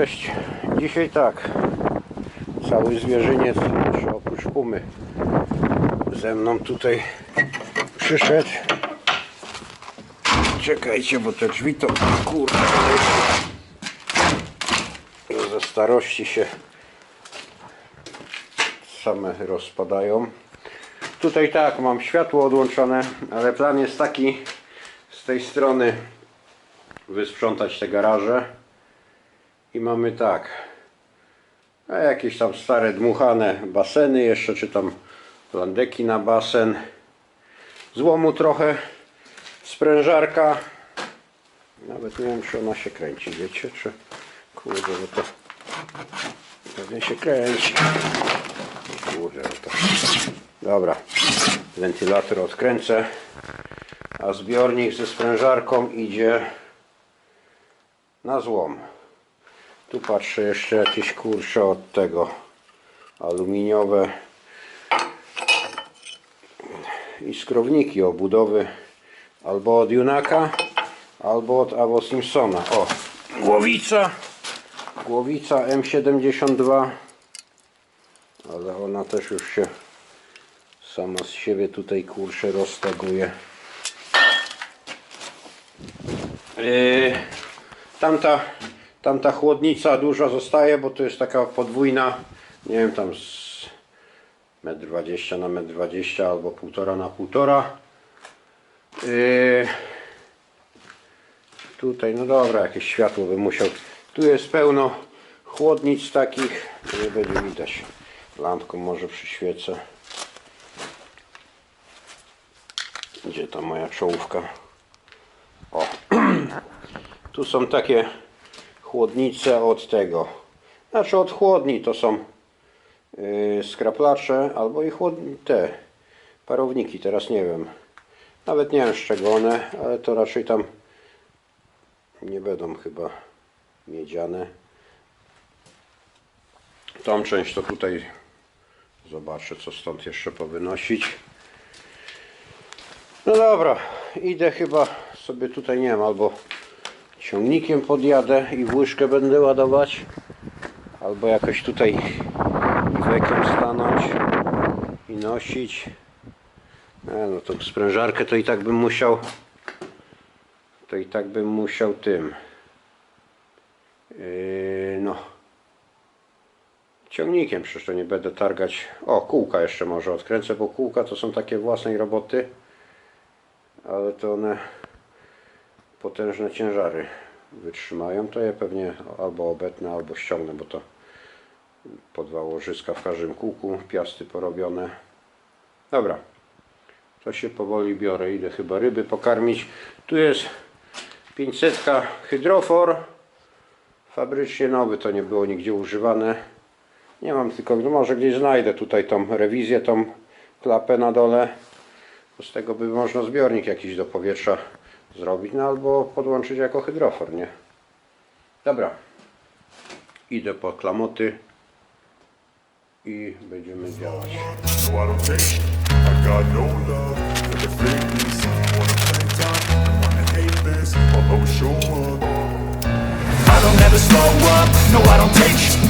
Cześć. Dzisiaj tak. Cały zwierzyniec, jeszcze oprócz pumy, ze mną tutaj przyszedł. Czekajcie, bo te drzwi to kurde. Ze starości się same rozpadają. Tutaj tak, mam światło odłączone, ale plan jest taki z tej strony wysprzątać te garaże. I mamy tak. A jakieś tam stare dmuchane baseny jeszcze, czy tam landeki na basen. Złomu trochę. Sprężarka. Nawet nie wiem, czy ona się kręci, wiecie, czy... Kurde, bo to... Pewnie się kręci. Kurde, no to... Dobra. Wentylator odkręcę. A zbiornik ze sprężarką idzie na złom. Tu patrzę jeszcze jakieś kurcze od tego aluminiowe i skrowniki obudowy albo od Junaka albo od Avo Simpsona. O głowica. Głowica M72 ale ona też już się sama z siebie tutaj kurczę roztaguje. Yy, tamta Tamta chłodnica duża zostaje, bo to jest taka podwójna, nie wiem, tam z 1,20 m na 1,20 m albo 1,5 na 1,5 yy, Tutaj, no dobra, jakieś światło bym musiał. Tu jest pełno chłodnic takich, nie będzie widać. Lampką może przyświecę. Gdzie ta moja czołówka? O, tu są takie chłodnice od tego. Znaczy od chłodni to są yy, skraplacze albo i chłodni, te parowniki, teraz nie wiem. Nawet nie wiem z czego one, ale to raczej tam nie będą chyba miedziane. Tą część to tutaj zobaczę co stąd jeszcze powynosić. No dobra, idę chyba sobie tutaj nie wiem, albo ciągnikiem podjadę i w łyżkę będę ładować. Albo jakoś tutaj wekiem stanąć i nosić. E, no to sprężarkę to i tak bym musiał to i tak bym musiał tym. Yy, no. Ciągnikiem przecież to nie będę targać. O kółka jeszcze może odkręcę bo kółka to są takie własnej roboty ale to one potężne ciężary wytrzymają, to je pewnie albo obetnę, albo ściągnę, bo to po dwa łożyska w każdym kółku, piasty porobione. Dobra, to się powoli biorę, idę chyba ryby pokarmić. Tu jest 500 hydrofor, fabrycznie nowy, to nie było nigdzie używane. Nie mam tylko, no może gdzieś znajdę tutaj tą rewizję, tą klapę na dole. Z tego by można zbiornik jakiś do powietrza zrobić, no albo podłączyć jako hydrofor, nie? Dobra. Idę po klamoty i będziemy działać. I don't ever slow up, no I don't take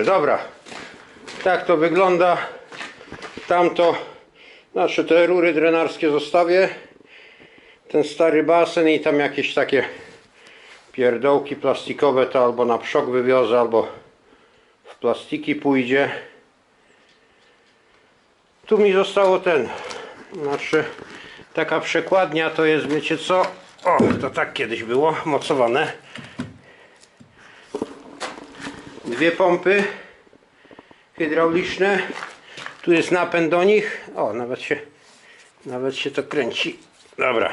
Kurczę, dobra. Tak to wygląda. Tamto, znaczy te rury drenarskie zostawię. Ten stary basen i tam jakieś takie pierdołki plastikowe to albo na przok wywiozę, albo w plastiki pójdzie. Tu mi zostało ten, znaczy taka przekładnia to jest, wiecie co? O, to tak kiedyś było, mocowane. Dwie pompy hydrauliczne. Tu jest napęd do nich. O, nawet się, nawet się to kręci. Dobra.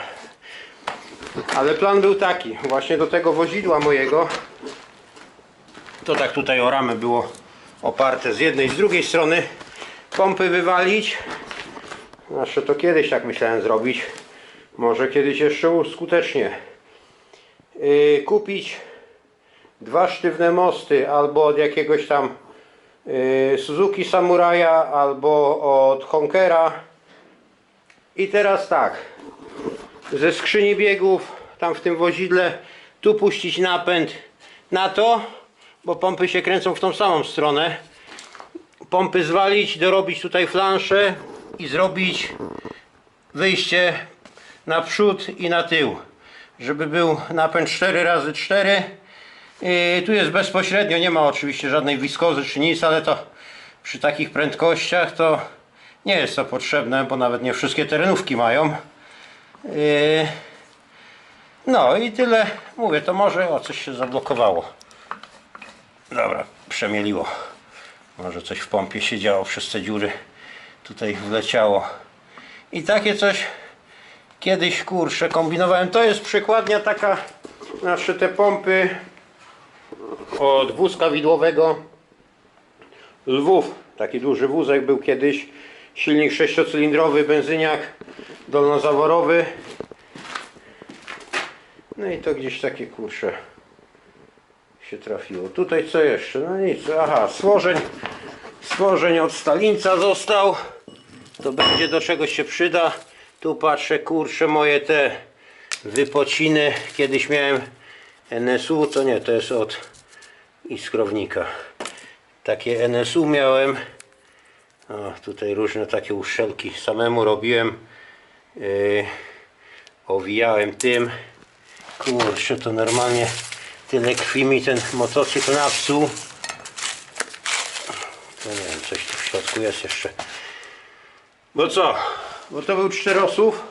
Ale plan był taki, właśnie do tego wozidła mojego. To tak tutaj o ramę było oparte z jednej z drugiej strony. Pompy wywalić. Znaczy to kiedyś tak myślałem zrobić. Może kiedyś jeszcze skutecznie. Yy, kupić dwa sztywne mosty albo od jakiegoś tam yy, Suzuki Samuraja albo od Honkera. I teraz tak. Ze skrzyni biegów tam w tym wozidle tu puścić napęd na to, bo pompy się kręcą w tą samą stronę. Pompy zwalić, dorobić tutaj flanszę i zrobić wyjście na przód i na tył, żeby był napęd 4x4. I tu jest bezpośrednio, nie ma oczywiście żadnej wiskozy czy nic, ale to przy takich prędkościach to nie jest to potrzebne, bo nawet nie wszystkie terenówki mają. No i tyle. Mówię, to może o coś się zablokowało. Dobra, przemieliło. Może coś w pompie się działo przez te dziury. Tutaj wleciało. I takie coś kiedyś kurczę kombinowałem. To jest przykładnia taka, znaczy te pompy od wózka widłowego Lwów. Taki duży wózek był kiedyś. Silnik sześciocylindrowy, benzyniak dolnozaworowy. No i to gdzieś takie kurcze się trafiło. Tutaj co jeszcze? No nic. Aha, stworzeń. Stworzeń od Stalinca został. To będzie do czegoś się przyda. Tu patrzę, kurczę, moje te wypociny. Kiedyś miałem NSU, to nie, to jest od iskrownika. Takie NSU miałem. O, tutaj różne takie uszczelki samemu robiłem. Yy, owijałem tym. Kurczę, to normalnie tyle krwi mi ten motocykl napsuł. To nie wiem, coś tu w środku jest jeszcze. Bo co? Bo to był czterosów.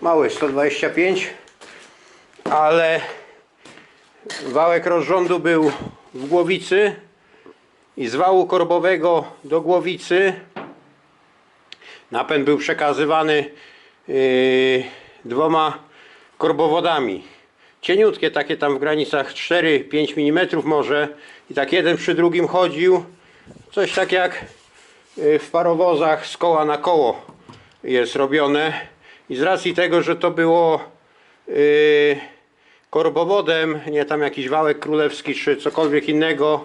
Mały 125. Ale wałek rozrządu był w głowicy i z wału korbowego do głowicy napęd był przekazywany yy, dwoma korbowodami. Cieniutkie, takie tam w granicach 4-5 mm może i tak jeden przy drugim chodził. Coś tak jak yy, w parowozach z koła na koło jest robione. I z racji tego, że to było yy, korbowodem, nie tam jakiś wałek królewski czy cokolwiek innego,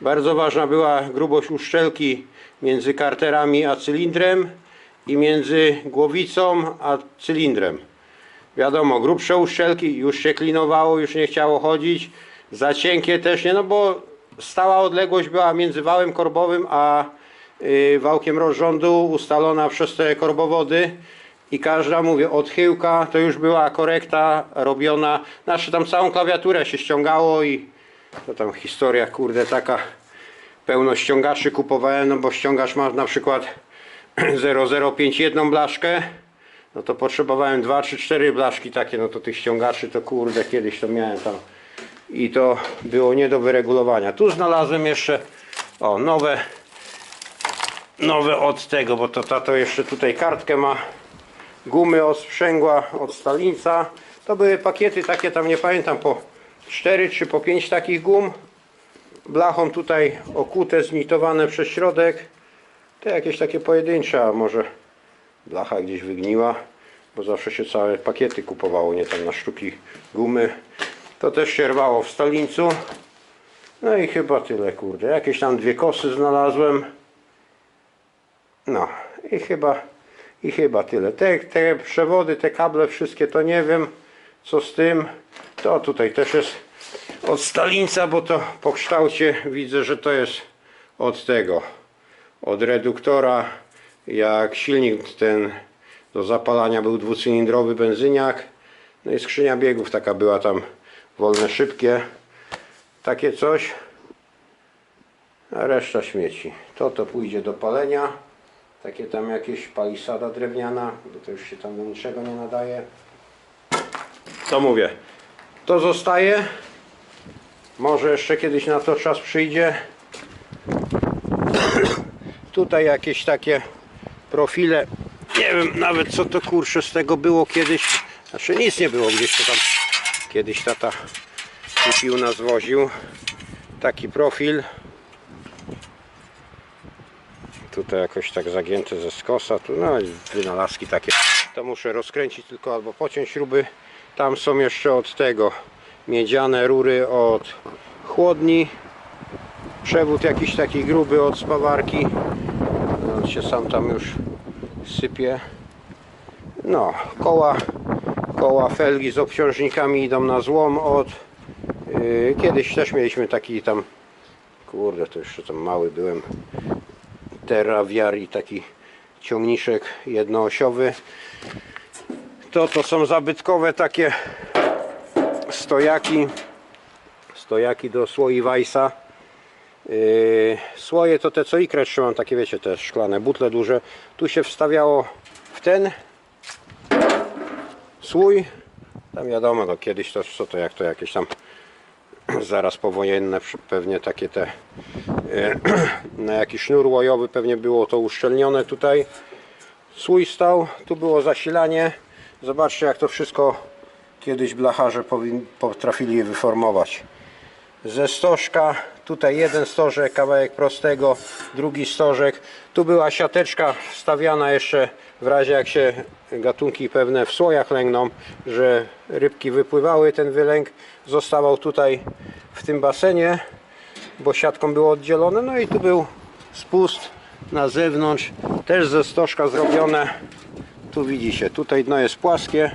bardzo ważna była grubość uszczelki między karterami a cylindrem i między głowicą a cylindrem. Wiadomo, grubsze uszczelki już się klinowało, już nie chciało chodzić. Za cienkie też nie, no bo stała odległość była między wałem korbowym a y, wałkiem rozrządu ustalona przez te korbowody i każda, mówię, odchyłka to już była korekta robiona. Znaczy tam całą klawiaturę się ściągało i to tam historia, kurde, taka pełno ściągaczy kupowałem, no bo ściągacz ma na przykład 0051 blaszkę, no to potrzebowałem 2 czy 4 blaszki takie, no to tych ściągaczy to kurde, kiedyś to miałem tam i to było nie do wyregulowania. Tu znalazłem jeszcze, o, nowe, nowe od tego, bo to tato jeszcze tutaj kartkę ma, gumy od sprzęgła, od Stalinca, to były pakiety takie tam, nie pamiętam, po 4 czy po 5 takich gum, blachą tutaj okute, znitowane przez środek, to jakieś takie pojedyncze, a może blacha gdzieś wygniła, bo zawsze się całe pakiety kupowało, nie tam na sztuki gumy. To też się rwało w Stalincu. No i chyba tyle, kurde. Jakieś tam dwie kosy znalazłem. No i chyba, i chyba tyle. Te, te przewody, te kable, wszystkie to nie wiem, co z tym. To tutaj też jest od Stalinca, bo to po kształcie widzę, że to jest od tego, od reduktora. Jak silnik ten do zapalania był dwucylindrowy benzyniak. No i skrzynia biegów taka była tam wolne, szybkie. Takie coś. A reszta śmieci. To to pójdzie do palenia. Takie tam jakieś palisada drewniana, bo to już się tam do niczego nie nadaje. To mówię. To zostaje. Może jeszcze kiedyś na to czas przyjdzie. Tutaj jakieś takie profile. Nie wiem nawet co to kurczę z tego było kiedyś. Znaczy nic nie było gdzieś to tam kiedyś tata kupił nas woził. Taki profil. Tutaj jakoś tak zagięte ze skosa. Tu no wynalazki takie. To muszę rozkręcić tylko albo pociąć śruby. Tam są jeszcze od tego miedziane rury od chłodni. Przewód jakiś taki gruby od spawarki. On się sam tam już sypie. No, koła, koła felgi z obciążnikami idą na złom od yy, kiedyś też mieliśmy taki tam kurde to jeszcze tam mały byłem Terraviari taki ciągniczek jednoosiowy to to są zabytkowe takie stojaki stojaki do słoi Weissa Yy, słoje to te co ikrę trzymam, takie wiecie, te szklane butle duże. Tu się wstawiało w ten słój. Tam wiadomo, no kiedyś to co to jak to jakieś tam zaraz powojenne pewnie takie te yy, na jakiś sznur łojowy pewnie było to uszczelnione tutaj. Słój stał, tu było zasilanie. Zobaczcie jak to wszystko kiedyś blacharze potrafili wyformować ze stożka. Tutaj jeden stożek, kawałek prostego, drugi stożek. Tu była siateczka wstawiana jeszcze w razie jak się gatunki pewne w słojach lęgną, że rybki wypływały. Ten wylęk zostawał tutaj w tym basenie, bo siatką było oddzielone. No i tu był spust na zewnątrz, też ze stożka zrobione. Tu widzicie, tutaj dno jest płaskie,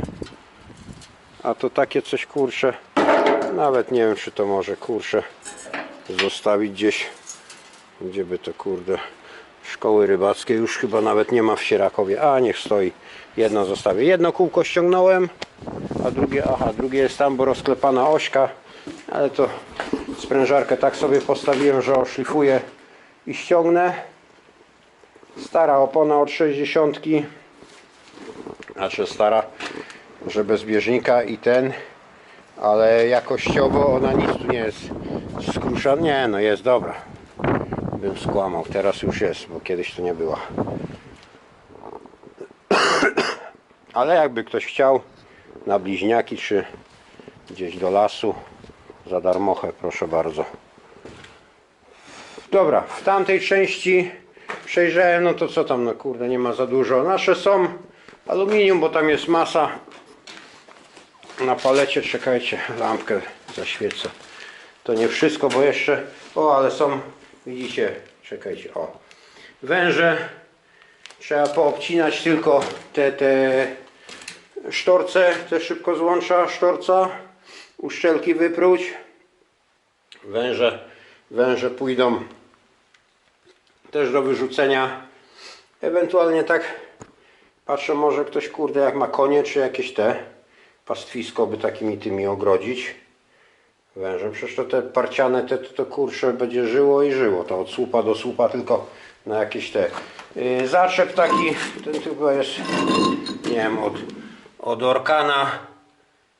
a to takie coś kurcze. Nawet nie wiem, czy to może kurczę zostawić gdzieś, gdzie by to kurde szkoły rybackie już chyba nawet nie ma w Sierakowie. A niech stoi. Jedno zostawię. Jedno kółko ściągnąłem, a drugie, aha, drugie jest tam, bo rozklepana ośka, ale to sprężarkę tak sobie postawiłem, że oszlifuję i ściągnę. Stara opona od 60, znaczy stara, że bez bieżnika i ten ale jakościowo ona nic tu nie jest skruszona. Nie, no jest dobra. Bym skłamał, teraz już jest, bo kiedyś to nie była. Ale jakby ktoś chciał na bliźniaki czy gdzieś do lasu za darmochę, proszę bardzo. Dobra, w tamtej części przejrzałem, no to co tam, no kurde, nie ma za dużo. Nasze są aluminium, bo tam jest masa na palecie, czekajcie, lampkę zaświecę. To nie wszystko, bo jeszcze, o ale są, widzicie, czekajcie, o. Węże, trzeba poobcinać tylko te, te sztorce, te szybko złącza sztorca, uszczelki wypróć. Węże, węże pójdą też do wyrzucenia. Ewentualnie tak patrzę, może ktoś kurde jak ma konie, czy jakieś te pastwisko by takimi tymi ogrodzić wężem. Przecież to te parciane, te, to, to będzie żyło i żyło. To od słupa do słupa tylko na jakieś te. Yy, zaczep taki, ten chyba jest, nie wiem, od, od orkana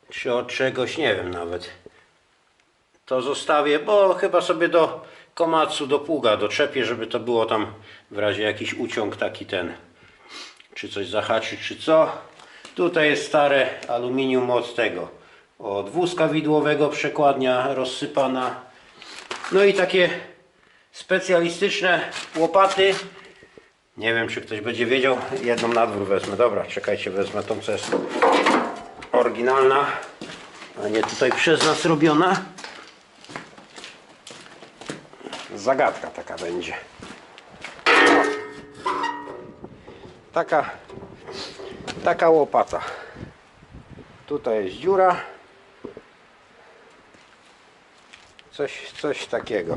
czy od czegoś, nie wiem nawet. To zostawię, bo chyba sobie do komacu, do pługa doczepię, żeby to było tam w razie jakiś uciąg taki ten czy coś zahaczyć, czy co. Tutaj jest stare aluminium od tego, od wózka widłowego, przekładnia rozsypana. No i takie specjalistyczne łopaty. Nie wiem, czy ktoś będzie wiedział. Jedną na dwór wezmę. Dobra, czekajcie, wezmę tą, co jest oryginalna, a nie tutaj przez nas robiona. Zagadka taka będzie. Taka taka łopata. Tutaj jest dziura. Coś, coś takiego.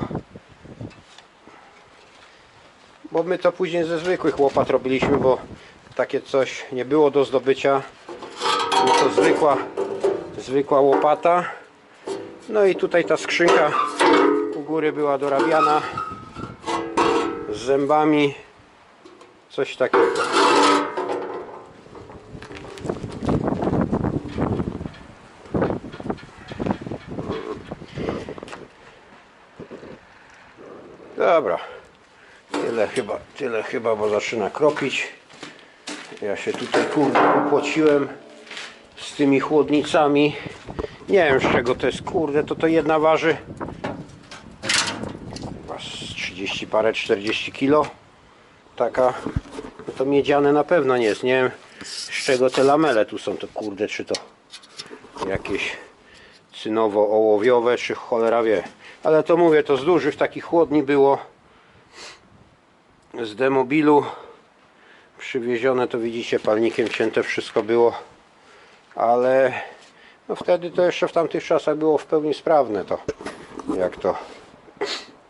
Bo my to później ze zwykłych łopat robiliśmy, bo takie coś nie było do zdobycia. No to zwykła, zwykła łopata. No i tutaj ta skrzynka u góry była dorabiana z zębami. Coś takiego. Dobra. Nie Tyle chyba, tyle chyba, bo zaczyna kropić. Ja się tutaj kurde upłociłem z tymi chłodnicami. Nie wiem z czego to jest, kurde, to to jedna waży chyba z 30 parę, 40 kilo. Taka, no to miedziane na pewno nie jest. Nie wiem z czego te lamele tu są, to kurde, czy to jakieś cynowo-ołowiowe, czy cholera wie. Ale to mówię, to z dużych takich chłodni było z demobilu. Przywiezione, to widzicie, palnikiem cięte wszystko było, ale no wtedy to jeszcze w tamtych czasach było w pełni sprawne to, jak to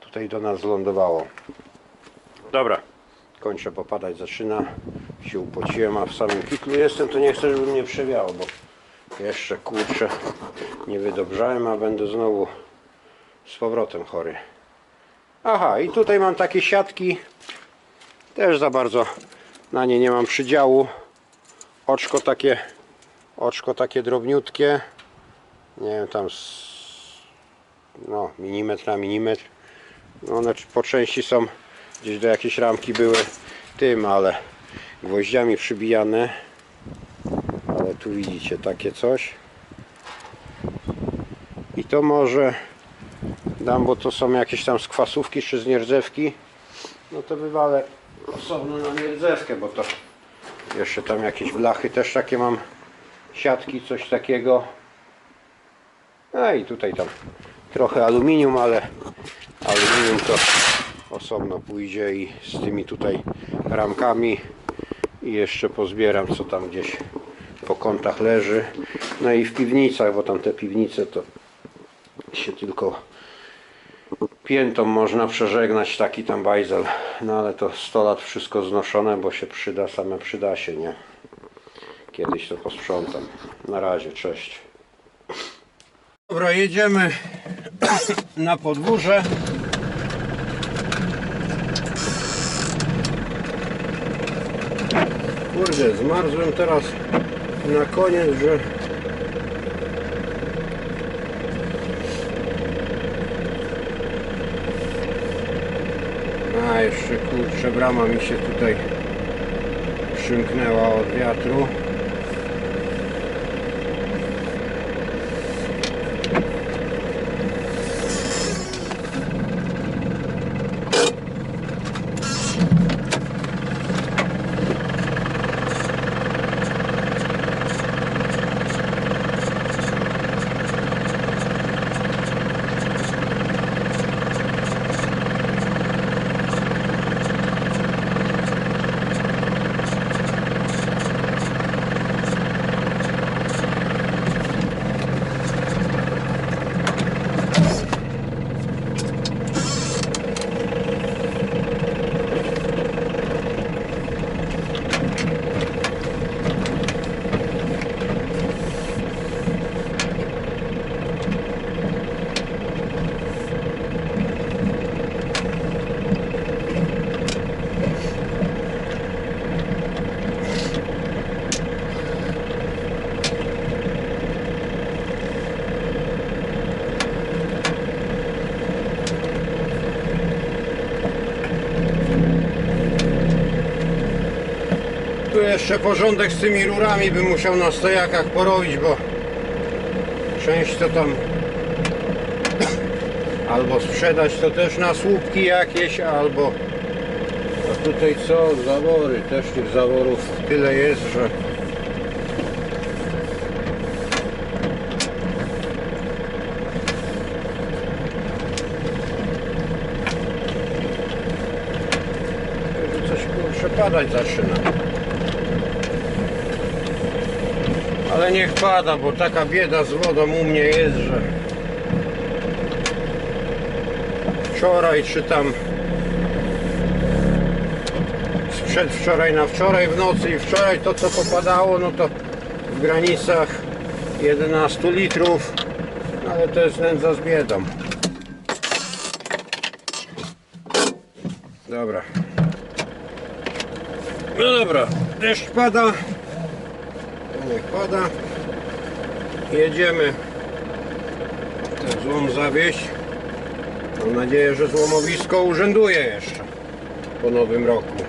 tutaj do nas lądowało. Dobra, kończę popadać, zaczyna, się upociłem, a w samym kitlu jestem, to nie chcę, żeby mnie przewiało, bo jeszcze kurczę nie wydobrzałem, a będę znowu z powrotem chory. Aha, i tutaj mam takie siatki, też za bardzo na nie nie mam przydziału. Oczko takie, oczko takie drobniutkie, nie wiem tam z, no milimetr na milimetr. No one po części są gdzieś do jakiejś ramki były tym, ale gwoździami przybijane. Ale tu widzicie takie coś. I to może dam, bo to są jakieś tam skwasówki czy z nierdzewki. No to wywalę osobno na nierdzewkę, bo to jeszcze tam jakieś blachy też takie mam. Siatki, coś takiego. A i tutaj tam trochę aluminium, ale aluminium to osobno pójdzie i z tymi tutaj ramkami i jeszcze pozbieram co tam gdzieś po kątach leży. No i w piwnicach, bo tam te piwnice to się tylko piętą można przeżegnać taki tam bajzel. No ale to 100 lat wszystko znoszone, bo się przyda, same przyda się, nie? Kiedyś to posprzątam. Na razie, cześć. Dobra, jedziemy na podwórze. Kurde, zmarzłem teraz na koniec, że A jeszcze kurczę, brama mi się tutaj przymknęła od wiatru. Tu jeszcze porządek z tymi rurami bym musiał na stojakach porobić, bo część to tam albo sprzedać to też na słupki jakieś, albo a tutaj co? Zawory, też tych zaworów tyle jest, że coś kurczę padać zaczyna. Ale niech pada, bo taka bieda z wodą u mnie jest, że wczoraj czy tam przedwczoraj na wczoraj w nocy i wczoraj to co popadało, no to w granicach 11 litrów, no ale to jest nędza z biedą. Dobra. No dobra, deszcz pada. Niech pada. Jedziemy złom zawieźć. Mam nadzieję, że złomowisko urzęduje jeszcze. po nowym roku.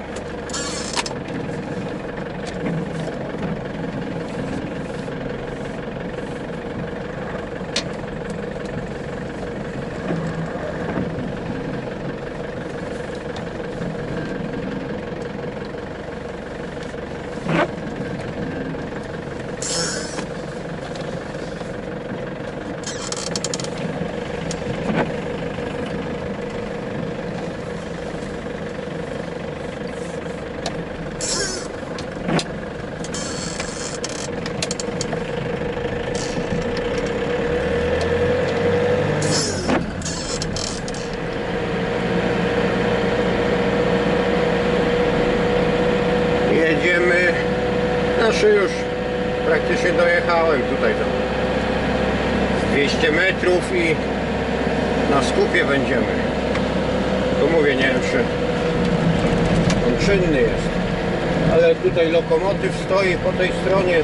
Jedziemy, znaczy już praktycznie dojechałem tutaj do 200 metrów i na skupie będziemy. Tu mówię, nie wiem czy on czynny jest, ale tutaj lokomotyw stoi po tej stronie.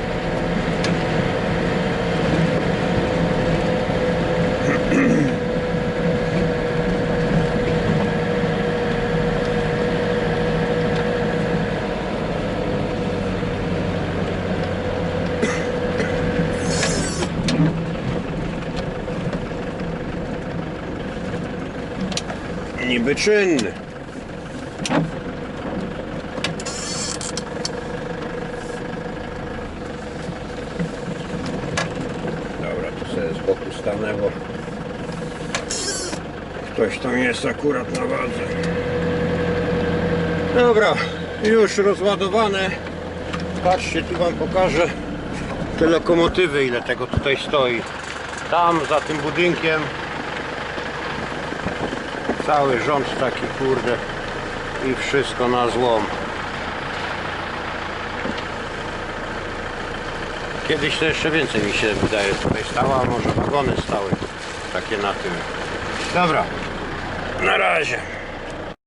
Niby czynny. Dobra, to sobie z boku stanę, bo ktoś tam jest akurat na wadze. Dobra, już rozładowane. Patrzcie, tu wam pokażę te lokomotywy, ile tego tutaj stoi. Tam, za tym budynkiem, cały rząd taki kurde i wszystko na złom. Kiedyś to jeszcze więcej mi się wydaje tutaj stało, a może wagony stały takie na tym. Dobra, na razie.